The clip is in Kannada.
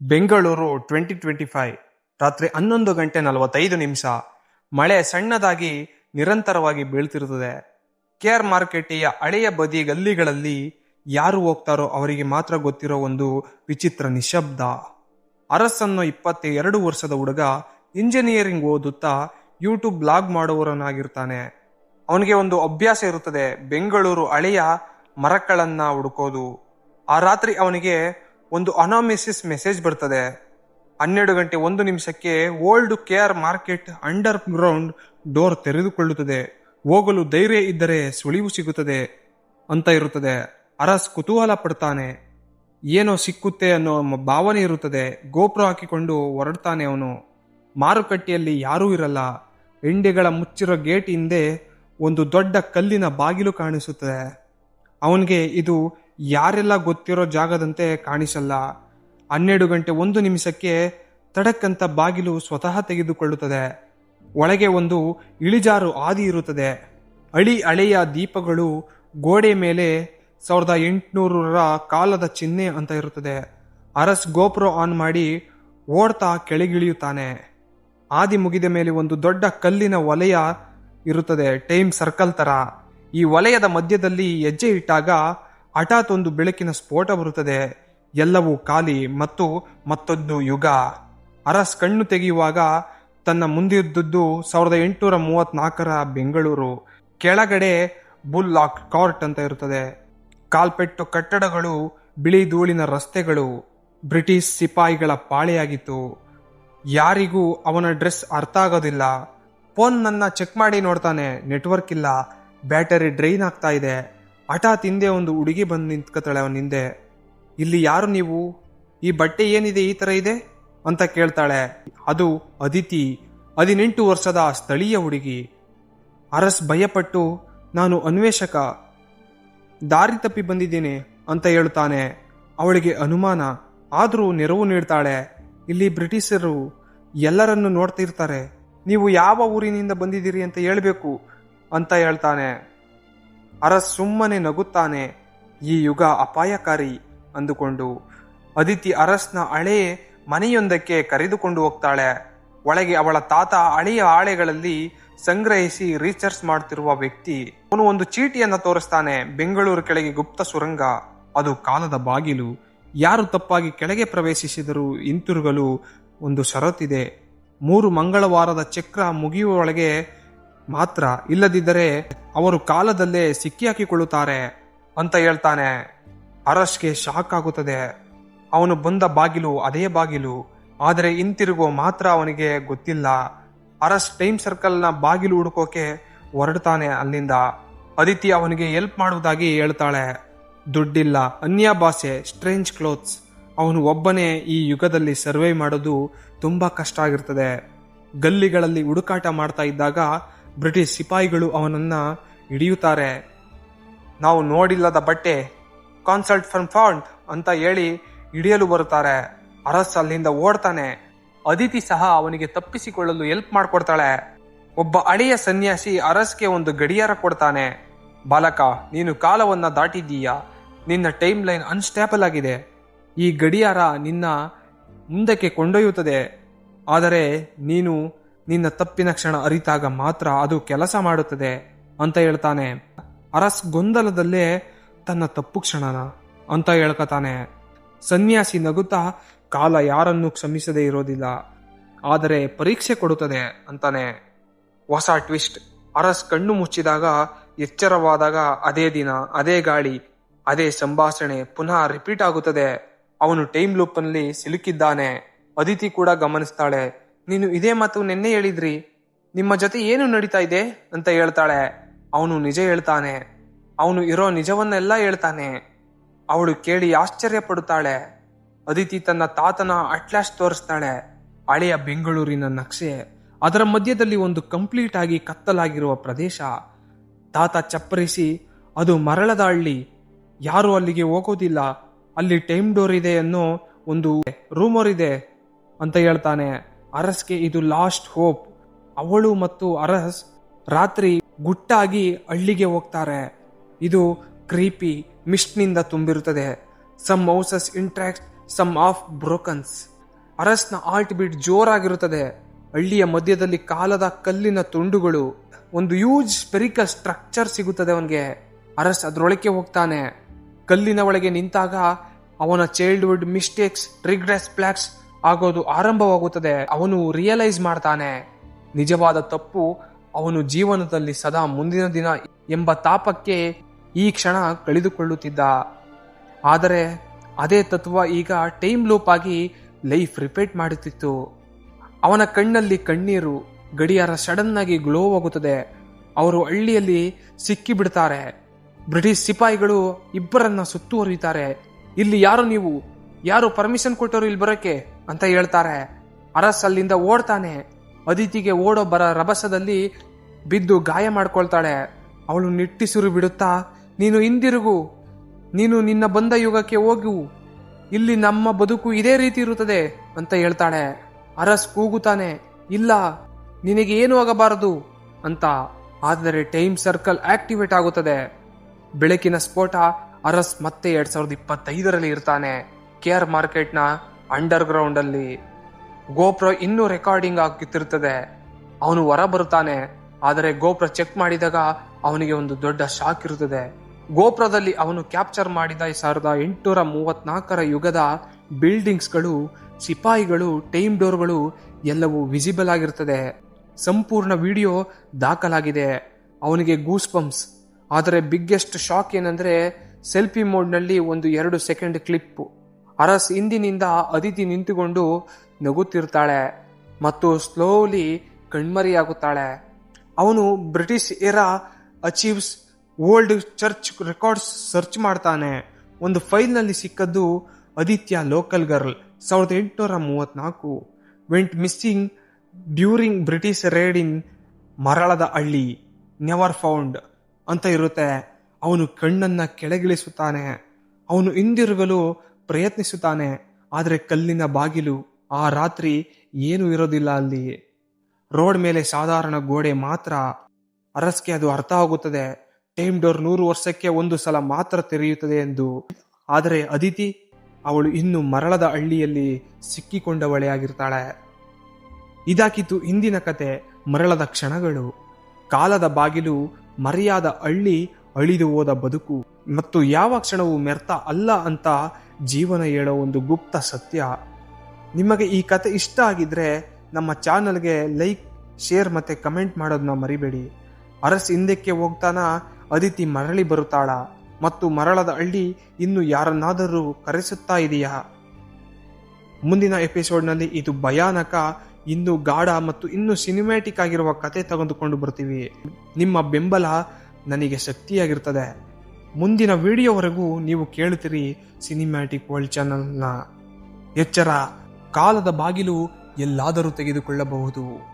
ಬೆಂಗಳೂರು ಟ್ವೆಂಟಿ ಟ್ವೆಂಟಿ ಫೈವ್, ರಾತ್ರಿ ಹನ್ನೊಂದು ಗಂಟೆ ನಲವತ್ತೈದು ನಿಮಿಷ. ಮಳೆ ಸಣ್ಣದಾಗಿ ನಿರಂತರವಾಗಿ ಬೀಳ್ತಿರುತ್ತದೆ. ಕೆ ಆರ್ ಮಾರ್ಕೆಟಿಯ ಹಳೆಯ ಬದಿ ಗಲ್ಲಿಗಳಲ್ಲಿ ಯಾರು ಹೋಗ್ತಾರೋ ಅವರಿಗೆ ಮಾತ್ರ ಗೊತ್ತಿರೋ ಒಂದು ವಿಚಿತ್ರ ನಿಶಬ್ದ. ಅರಸನ್ನು ಇಪ್ಪತ್ತ ಎರಡು ವರ್ಷದ ಹುಡುಗ ಇಂಜಿನಿಯರಿಂಗ್ ಓದುತ್ತಾ ಯೂಟ್ಯೂಬ್ ಬ್ಲಾಗ್ ಮಾಡುವವರನಾಗಿರ್ತಾನೆ ಅವನಿಗೆ ಒಂದು ಅಭ್ಯಾಸ ಇರುತ್ತದೆ, ಬೆಂಗಳೂರು ಹಳೆಯ ಮರಗಳನ್ನು ಹುಡುಕೋದು. ಆ ರಾತ್ರಿ ಅವನಿಗೆ ಒಂದು ಅನಾಮಿಸಿಸ್ ಮೆಸೇಜ್ ಬರ್ತದೆ. ಹನ್ನೆರಡು ಗಂಟೆ ಒಂದು ನಿಮಿಷಕ್ಕೆ old care market underground door ತೆರೆದುಕೊಳ್ಳುತ್ತದೆ. ಹೋಗಲು ಧೈರ್ಯ ಇದ್ದರೆ ಸುಳಿವು ಸಿಗುತ್ತದೆ ಅಂತ ಇರುತ್ತದೆ. ಅರಸ್ ಕುತೂಹಲ ಪಡ್ತಾನೆ. ಏನೋ ಸಿಕ್ಕುತ್ತೆ ಅನ್ನೋ ಭಾವನೆ ಇರುತ್ತದೆ. ಗೋಪುರ ಹಾಕಿಕೊಂಡು ಹೊರಡ್ತಾನೆ ಅವನು. ಮಾರುಕಟ್ಟೆಯಲ್ಲಿ ಯಾರೂ ಇರಲ್ಲ. ಎಂಡೆಗಳ ಮುಚ್ಚಿರೋ ಗೇಟ್ ಹಿಂದೆ ಒಂದು ದೊಡ್ಡ ಕಲ್ಲಿನ ಬಾಗಿಲು ಕಾಣಿಸುತ್ತದೆ. ಅವನಿಗೆ ಇದು ಯಾರೆಲ್ಲ ಗೊತ್ತಿರೋ ಜಾಗದಂತೆ ಕಾಣಿಸಲ್ಲ. ಹನ್ನೆರಡು ಗಂಟೆ ಒಂದು ನಿಮಿಷಕ್ಕೆ ತಡಕ್ಕಂತ ಬಾಗಿಲು ಸ್ವತಃ ತೆಗೆದುಕೊಳ್ಳುತ್ತದೆ. ಒಳಗೆ ಒಂದು ಇಳಿಜಾರು ಆದಿ ಇರುತ್ತದೆ. ಅಳಿ ಹಳೆಯ ದೀಪಗಳು ಗೋಡೆ ಮೇಲೆ ಸಾವಿರದ ಎಂಟುನೂರರ ಕಾಲದ ಚಿಹ್ನೆ ಅಂತ ಇರುತ್ತದೆ. ಅರಸ್ ಗೋಪುರ ಆನ್ ಮಾಡಿ ಓಡ್ತಾ ಕೆಳಗಿಳಿಯುತ್ತಾನೆ. ಆದಿ ಮುಗಿದ ಮೇಲೆ ಒಂದು ದೊಡ್ಡ ಕಲ್ಲಿನ ವಲಯ ಇರುತ್ತದೆ, ಟೈಮ್ ಸರ್ಕಲ್ ತರ. ಈ ವಲಯದ ಮಧ್ಯದಲ್ಲಿ ಹೆಜ್ಜೆ ಇಟ್ಟಾಗ ಹಠಾತ್ ಒಂದು ಬೆಳಕಿನ ಸ್ಫೋಟ ಬರುತ್ತದೆ. ಎಲ್ಲವೂ ಖಾಲಿ ಮತ್ತು ಮತ್ತೊಂದು ಯುಗ. ಅರಸ್ ಕಣ್ಣು ತೆಗೆಯುವಾಗ ತನ್ನ ಮುಂದಿದ್ದದ್ದು ಸಾವಿರದ ಎಂಟುನೂರ ಮೂವತ್ನಾಲ್ಕರ ಬೆಂಗಳೂರು. ಕೆಳಗಡೆ ಬುಲ್ ಲಾಕ್ ಕಾರ್ಟ್ ಅಂತ ಇರುತ್ತದೆ. ಕಾಲ್ಪೆಟ್ಟು ಕಟ್ಟಡಗಳು, ಬಿಳಿ ಧೂಳಿನ ರಸ್ತೆಗಳು, ಬ್ರಿಟಿಷ್ ಸಿಪಾಯಿಗಳ ಪಾಳೆಯಾಗಿತ್ತು. ಯಾರಿಗೂ ಅವನ ಡ್ರೆಸ್ ಅರ್ಥ ಆಗೋದಿಲ್ಲ. ಫೋನ್ ನನ್ನ ಚೆಕ್ ಮಾಡಿ ನೋಡ್ತಾನೆ, ನೆಟ್ವರ್ಕ್ ಇಲ್ಲ, ಬ್ಯಾಟರಿ ಡ್ರೈನ್ ಆಗ್ತಾ ಇದೆ. ಹಠಾತ್ ಹಿಂದೆ ಒಂದು ಹುಡುಗಿ ಬಂದು ನಿಂತ್ಕೊತಾಳೆ ಅವನ ಹಿಂದೆ. ಇಲ್ಲಿ ಯಾರು ನೀವು? ಈ ಬಟ್ಟೆ ಏನಿದೆ ಈ ತರ ಇದೆ? ಅಂತ ಕೇಳ್ತಾಳೆ. ಅದು ಅದಿತಿ, ಹದಿನೆಂಟು ವರ್ಷದ ಸ್ಥಳೀಯ ಹುಡುಗಿ. ಅರಸ್ ಭಯಪಟ್ಟು, ನಾನು ಅನ್ವೇಷಕ, ದಾರಿ ತಪ್ಪಿ ಬಂದಿದ್ದೇನೆ ಅಂತ ಹೇಳ್ತಾನೆ ಅವಳಿಗೆ ಅನುಮಾನ, ಆದರೂ ನೆರವು ನೀಡ್ತಾಳೆ. ಇಲ್ಲಿ ಬ್ರಿಟಿಷರು ಎಲ್ಲರನ್ನು ನೋಡ್ತಿರ್ತಾರೆ. ನೀವು ಯಾವ ಊರಿನಿಂದ ಬಂದಿದ್ದೀರಿ ಅಂತ ಹೇಳಬೇಕು ಅಂತ ಹೇಳ್ತಾನೆ. ಅರಸ್ ಸುಮ್ಮನೆ ನಗುತ್ತಾನೆ. ಈ ಯುಗ ಅಪಾಯಕಾರಿ ಅಂದುಕೊಂಡು ಅದಿತಿ ಅರಸ್ನ ಹಳೆ ಮನೆಯೊಂದಕ್ಕೆ ಕರೆದುಕೊಂಡು ಹೋಗ್ತಾಳೆ. ಒಳಗೆ ಅವಳ ತಾತ ಹಳೆಯ ಆಳೆಗಳಲ್ಲಿ ಸಂಗ್ರಹಿಸಿ ರೀಸರ್ಚ್ ಮಾಡ್ತಿರುವ ವ್ಯಕ್ತಿ. ಅವನು ಒಂದು ಚೀಟಿಯನ್ನ ತೋರಿಸ್ತಾನೆ, ಬೆಂಗಳೂರು ಕೆಳಗೆ ಗುಪ್ತ ಸುರಂಗ. ಅದು ಕಾಲದ ಬಾಗಿಲು. ಯಾರು ತಪ್ಪಾಗಿ ಕೆಳಗೆ ಪ್ರವೇಶಿಸಿದರೂ ಹಿಂತಿರುಗಲು ಒಂದು ಷರತ್ತಿದೆ. ಮೂರು ಮಂಗಳವಾರದ ಚಕ್ರ ಮುಗಿಯುವೊಳಗೆ ಮಾತ್ರ ಇಲ್ಲದಿದ್ದರೆ ಅವರು ಕಾಲದಲ್ಲೇ ಸಿಕ್ಕಿಹಾಕಿಕೊಳ್ಳುತ್ತಾರೆ ಅಂತ ಹೇಳ್ತಾನೆ. ಅರಸ್ಗೆ ಶಾಕ್ ಆಗುತ್ತದೆ. ಅವನು ಬಂದ ಬಾಗಿಲು ಅದೇ ಬಾಗಿಲು. ಆದರೆ ಹಿಂತಿರುಗೋ ಮಾತ್ರ ಅವನಿಗೆ ಗೊತ್ತಿಲ್ಲ. ಅರಸ್ ಟೈಮ್ ಸರ್ಕಲ್ನ ಬಾಗಿಲು ಹುಡುಕೋಕೆ ಹೊರಡ್ತಾನೆ ಅಲ್ಲಿಂದ. ಅದಿತಿ ಅವನಿಗೆ ಹೆಲ್ಪ್ ಮಾಡುವುದಾಗಿ ಹೇಳ್ತಾಳೆ. ದುಡ್ಡಿಲ್ಲ, ಅನ್ಯ ಭಾಷೆ, ಸ್ಟ್ರೇಂಜ್ ಕ್ಲೋತ್ಸ್. ಅವನು ಒಬ್ಬನೇ ಈ ಯುಗದಲ್ಲಿ ಸರ್ವೇ ಮಾಡೋದು ತುಂಬಾ ಕಷ್ಟ ಆಗಿರ್ತದೆ. ಗಲ್ಲಿಗಳಲ್ಲಿ ಹುಡುಕಾಟ ಮಾಡ್ತಾ ಇದ್ದಾಗ ಬ್ರಿಟಿಷ್ ಸಿಪಾಯಿಗಳು ಅವನನ್ನ ಹಿಡಿಯುತ್ತಾರೆ. ನಾವು ನೋಡಿಲ್ಲದ ಬಟ್ಟೆ ಕಾನ್ಸಲ್ಟ್ ಫ್ರಮ್ ಫಾಂಟ್ ಅಂತ ಹೇಳಿ ಹಿಡಿಯಲು ಬರುತ್ತಾರೆ. ಅರಸ್ ಅಲ್ಲಿಂದ ಓಡ್ತಾನೆ. ಅದಿತಿ ಸಹ ಅವನಿಗೆ ತಪ್ಪಿಸಿಕೊಳ್ಳಲು ಹೆಲ್ಪ್ ಮಾಡಿಕೊಡ್ತಾಳೆ. ಒಬ್ಬ ಹಳೆಯ ಸನ್ಯಾಸಿ ಅರಸ್ಗೆ ಒಂದು ಗಡಿಯಾರ ಕೊಡ್ತಾನೆ. ಬಾಲಕ, ನೀನು ಕಾಲವನ್ನ ದಾಟಿದ್ದೀಯಾ? ನಿನ್ನ ಟೈಮ್ ಲೈನ್ ಅನ್ಸ್ಟೇಬಲ್ ಆಗಿದೆ. ಈ ಗಡಿಯಾರ ನಿನ್ನ ಮುಂದಕ್ಕೆ ಕೊಂಡೊಯ್ಯುತ್ತದೆ. ಆದರೆ ನೀನು ನಿನ್ನ ತಪ್ಪಿನ ಕ್ಷಣ ಅರಿತಾಗ ಮಾತ್ರ ಅದು ಕೆಲಸ ಮಾಡುತ್ತದೆ ಅಂತ ಹೇಳ್ತಾನೆ. ಅರಸ್ ಗೊಂದಲದಲ್ಲೇ ತನ್ನ ತಪ್ಪು ಕ್ಷಣನ ಅಂತ ಹೇಳ್ಕತಾನೆ. ಸನ್ಯಾಸಿ ನಗುತ್ತಾ ಕಾಲ ಯಾರನ್ನು ಕ್ಷಮಿಸದೇ ಇರೋದಿಲ್ಲ. ಆದರೆ ಪರೀಕ್ಷೆ ಕೊಡುತ್ತದೆ ಅಂತಾನೆ. ಹೊಸ ಟ್ವಿಸ್ಟ್. ಅರಸ್ ಕಣ್ಣು ಮುಚ್ಚಿದಾಗ, ಎಚ್ಚರವಾದಾಗ ಅದೇ ದಿನ, ಅದೇ ಗಾಳಿ, ಅದೇ ಸಂಭಾಷಣೆ ಪುನಃ ರಿಪೀಟ್ ಆಗುತ್ತದೆ. ಅವನು ಟೈಮ್ ಲೂಪ್ನಲ್ಲಿ ಸಿಲುಕಿದ್ದಾನೆ. ಅದಿತಿ ಕೂಡ ಗಮನಿಸ್ತಾಳೆ. ನೀನು ಇದೇ ಮಾತು ನಿನ್ನೆ ಹೇಳಿದ್ರಿ. ನಿಮ್ಮ ಜೊತೆ ಏನು ನಡೀತಾ ಇದೆ? ಅಂತ ಹೇಳ್ತಾಳೆ. ಅವನು ನಿಜ ಹೇಳ್ತಾನೆ. ಅವನು ಇರೋ ನಿಜವನ್ನೆಲ್ಲ ಹೇಳ್ತಾನೆ. ಅವಳು ಕೇಳಿ ಆಶ್ಚರ್ಯ ಪಡುತ್ತಾಳೆ. ಅದಿತಿ ತನ್ನ ತಾತನ ಅಟ್ಲಾಸ್ ತೋರಿಸ್ತಾಳೆ. ಹಳೆಯ ಬೆಂಗಳೂರಿನ ನಕ್ಷೆ. ಅದರ ಮಧ್ಯದಲ್ಲಿ ಒಂದು ಕಂಪ್ಲೀಟ್ ಆಗಿ ಕತ್ತಲಾಗಿರುವ ಪ್ರದೇಶ. ತಾತ ಚಪ್ಪರಿಸಿ, ಅದು ಮರಳದ ಹಳ್ಳಿ. ಯಾರು ಅಲ್ಲಿಗೆ ಹೋಗೋದಿಲ್ಲ. ಅಲ್ಲಿ ಟೈಮ್ ಡೋರ್ ಇದೆ ಅನ್ನೋ ಒಂದು ರೂಮರ್ ಇದೆ ಅಂತ ಹೇಳ್ತಾನೆ. ಅರಸ್ಗೆ ಇದು ಲಾಸ್ಟ್ ಹೋಪ್. ಅವಳು ಮತ್ತು ಅರಸ್ ರಾತ್ರಿ ಗುಟ್ಟಾಗಿ ಹಳ್ಳಿಗೆ ಹೋಗ್ತಾರೆ. ಇದು ಕ್ರೀಪಿ ಮಿಸ್ಟ್ನಿಂದ ತುಂಬಿರುತ್ತದೆ. Some mouses intact some of brokens ಅರಸ್ನ art beet ಜೋರಾಗಿರುತ್ತದೆ. ಹಳ್ಳಿಯ ಮಧ್ಯದಲ್ಲಿ ಕಾಲದ ಕಲ್ಲಿನ ತುಂಡುಗಳು. ಒಂದು ಯೂಜ್ ಸ್ಪೆರಿಕಲ್ ಸ್ಟ್ರಕ್ಚರ್ ಸಿಗುತ್ತದೆ ಅವನಿಗೆ. ಅರಸ್ ಅದರೊಳಕ್ಕೆ ಹೋಗ್ತಾನೆ. ಕಲ್ಲಿನ ಒಳಗೆ ನಿಂತಾಗ ಅವನ ಚೈಲ್ಡ್ಹುಡ್ ಮಿಸ್ಟೇಕ್ಸ್ ರಿಗ್ರೆಸ್ ಪ್ಲಾಕ್ಸ್ ಆಗೋದು ಆರಂಭವಾಗುತ್ತದೆ. ಅವನು ರಿಯಲೈಸ್ ಮಾಡ್ತಾನೆ. ನಿಜವಾದ ತಪ್ಪು ಅವನು ಜೀವನದಲ್ಲಿ ಸದಾ ಮುಂದಿನ ದಿನ ಎಂಬ ತಾಪಕ್ಕೆ ಈ ಕ್ಷಣ ಕಳೆದುಕೊಳ್ಳುತ್ತಿದ್ದ. ಆದರೆ ಅದೇ ತತ್ವ ಈಗ ಟೈಮ್ ಲೂಪ್ ಆಗಿ ಲೈಫ್ ರಿಪೀಟ್ ಮಾಡುತ್ತಿತ್ತು. ಅವನ ಕಣ್ಣಲ್ಲಿ ಕಣ್ಣೀರು, ಗಡಿಯಾರ ಸಡನ್ ಆಗಿ ಗ್ಲೋ ಆಗುತ್ತದೆ. ಅವರು ಹಳ್ಳಿಯಲ್ಲಿ ಸಿಕ್ಕಿ ಬಿಡ್ತಾರೆ ಬ್ರಿಟಿಷ್ ಸಿಪಾಯಿಗಳು ಇಬ್ಬರನ್ನ ಸುತ್ತುವರಿಯುತ್ತಾರೆ. ಇಲ್ಲಿ ಯಾರು ನೀವು? ಯಾರು ಪರ್ಮಿಷನ್ ಕೊಟ್ಟರು ಇಲ್ಲಿ ಬರೋಕೆ ಅಂತ ಹೇಳ್ತಾರೆ. ಅರಸ್ ಅಲ್ಲಿಂದ ಓಡ್ತಾನೆ. ಅದಿತಿಗೆ ಓಡೋ ಬರ ರಭಸದಲ್ಲಿ ಬಿದ್ದು ಗಾಯ ಮಾಡ್ಕೊಳ್ತಾಳೆ. ಅವಳು ನಿಟ್ಟಿಸುರು ಬಿಡುತ್ತಾ, ನೀನು ಹಿಂದಿರುಗು. ನೀನು ನಿನ್ನ ಬಂದ ಯುಗಕ್ಕೆ ಹೋಗು. ಇಲ್ಲಿ ನಮ್ಮ ಬದುಕು ಇದೇ ರೀತಿ ಇರುತ್ತದೆ ಅಂತ ಹೇಳ್ತಾಳೆ. ಅರಸ್ ಕೂಗುತ್ತಾನೆ, ಇಲ್ಲ, ನಿನಗೆ ಏನು ಆಗಬಾರದು ಅಂತ. ಆದರೆ ಟೈಮ್ ಸರ್ಕಲ್ ಆಕ್ಟಿವೇಟ್ ಆಗುತ್ತದೆ. ಬೆಳಕಿನ ಸ್ಫೋಟ ಅರಸ್ ಮತ್ತೆ ಎರಡ್ ಸಾವಿರದ ಇಪ್ಪತ್ತೈದರಲ್ಲಿ ಇರ್ತಾನೆ. ಕೆ ಆರ್ ಮಾರ್ಕೆಟ್ನ ಅಂಡರ್ ಗ್ರೌಂಡ್ ಅಲ್ಲಿ ಗೋಪ್ರ ಇನ್ನೂ ರೆಕಾರ್ಡಿಂಗ್ ಆಗ್ತಿರ್ತದೆ. ಅವನು ಹೊರ ಬರುತ್ತಾನೆ. ಆದರೆ ಗೋಪ್ರ ಚೆಕ್ ಮಾಡಿದಾಗ ಅವನಿಗೆ ಒಂದು ದೊಡ್ಡ ಶಾಕ್ ಇರುತ್ತದೆ ಗೋಪ್ರದಲ್ಲಿ ಅವನು ಕ್ಯಾಪ್ಚರ್ ಮಾಡಿದ ಸಾವಿರದ ಎಂಟುನೂರ ಮೂವತ್ನಾಲ್ಕರ ಯುಗದ ಬಿಲ್ಡಿಂಗ್ಸ್ಗಳು ಸಿಪಾಯಿಗಳು ಟೈಮ್ ಡೋರ್ಗಳು ಎಲ್ಲವೂ ವಿಸಿಬಲ್ ಆಗಿರ್ತದೆ. ಸಂಪೂರ್ಣ ವಿಡಿಯೋ ದಾಖಲಾಗಿದೆ. ಅವನಿಗೆ ಗೂಸ್ ಪಂಪ್ಸ್ ಆದರೆ ಬಿಗ್ಗೆಸ್ಟ್ ಶಾಕ್ ಏನಂದ್ರೆ ಸೆಲ್ಫಿ ಮೋಡ್ನಲ್ಲಿ ಒಂದು ಎರಡು ಸೆಕೆಂಡ್ ಕ್ಲಿಪ್ ಅರಸ್ ಹಿಂದಿನಿಂದ ಅದಿತಿ ನಿಂತುಕೊಂಡು ನಗುತ್ತಿರ್ತಾಳೆ ಮತ್ತು ಸ್ಲೋಲಿ ಕಣ್ಮರಿಯಾಗುತ್ತಾಳೆ. ಅವನು British era archives old church records search ಮಾಡ್ತಾನೆ. ಒಂದು ಫೈಲ್ನಲ್ಲಿ ಸಿಕ್ಕದ್ದು ಆದಿತ್ಯ ಲೋಕಲ್ ಗರ್ಲ್ ಸಾವಿರದ ಎಂಟುನೂರ ಮೂವತ್ನಾಲ್ಕು went missing during British raid in ಮರಳದ ಹಳ್ಳಿ. ನೆವರ್ ಫೌಂಡ್ ಅಂತ ಇರುತ್ತೆ. ಅವನು ಕಣ್ಣನ್ನ ಕೆಳಗಿಳಿಸುತ್ತಾನೆ. ಅವನು ಹಿಂದಿರುಗಲು ಪ್ರಯತ್ನಿಸುತ್ತಾನೆ, ಆದರೆ ಕಲ್ಲಿನ ಬಾಗಿಲು ಆ ರಾತ್ರಿ ಏನು ಇರೋದಿಲ್ಲ ಅಲ್ಲಿ. ರೋಡ್ ಮೇಲೆ ಸಾಧಾರಣ ಗೋಡೆ ಮಾತ್ರ. ಅರಸ್ಗೆ ಅದು ಅರ್ಥ ಆಗುತ್ತದೆ. ಟೈಮ್ ಡೋರ್ ನೂರು ವರ್ಷಕ್ಕೆ ಒಂದು ಸಲ ಮಾತ್ರ ತೆರೆಯುತ್ತದೆ ಎಂದು. ಆದರೆ ಅದಿತಿ, ಅವಳು ಇನ್ನು ಮರಳದ ಹಳ್ಳಿಯಲ್ಲಿ ಸಿಕ್ಕಿಕೊಂಡವಳೆ ಆಗಿರ್ತಾಳೆ. ಇದಾಕಿತ್ತು ಇಂದಿನ ಕತೆ, ಮರಳದ ಕ್ಷಣಗಳು. ಕಾಲದ ಬಾಗಿಲು ಮರೆಯಾದ ಹಳ್ಳಿ ಅಳಿದು ಹೋದ ಬದುಕು. ಮತ್ತು ಯಾವ ಕ್ಷಣವೂ ಮೆರ್ತ ಅಲ್ಲ ಅಂತ ಜೀವನ ಹೇಳೋ ಒಂದು ಗುಪ್ತ ಸತ್ಯ. ನಿಮಗೆ ಈ ಕತೆ ಇಷ್ಟ ಆಗಿದ್ರೆ ನಮ್ಮ ಚಾನಲ್ಗೆ ಲೈಕ್, ಶೇರ್ ಮತ್ತೆ ಕಮೆಂಟ್ ಮಾಡೋದನ್ನ ಮರಿಬೇಡಿ. ಅರಸ್ ಹಿಂದಕ್ಕೆ ಹೋಗ್ತಾನ ಅದಿತಿ ಮರಳಿ ಬರುತ್ತಾಳ. ಮತ್ತು ಮರಳದ ಹಳ್ಳಿ ಇನ್ನು ಯಾರನ್ನಾದರೂ ಕರೆಸುತ್ತಾ ಇದೆಯಾ? ಮುಂದಿನ ಎಪಿಸೋಡ್ನಲ್ಲಿ ಇದು ಭಯಾನಕ, ಇನ್ನು ಗಾಢ ಮತ್ತು ಇನ್ನು ಸಿನಿಮ್ಯಾಟಿಕ್ ಆಗಿರುವ ಕತೆ ತಗೊಂಡುಕೊಂಡು ಬರ್ತೀವಿ. ನಿಮ್ಮ ಬೆಂಬಲ ನನಗೆ ಶಕ್ತಿಯಾಗಿರ್ತದೆ. ಮುಂದಿನ ವಿಡಿಯೋವರೆಗೂ ನೀವು ಕೇಳ್ತೀರಿ ಸಿನಿಮ್ಯಾಟಿಕ್ ವರ್ಲ್ಡ್ ಚಾನಲ್ನ ಎಚ್ಚರ. ಕಾಲದ ಬಾಗಿಲು ಎಲ್ಲಾದರೂ ತೆಗೆದುಕೊಳ್ಳಬಹುದು.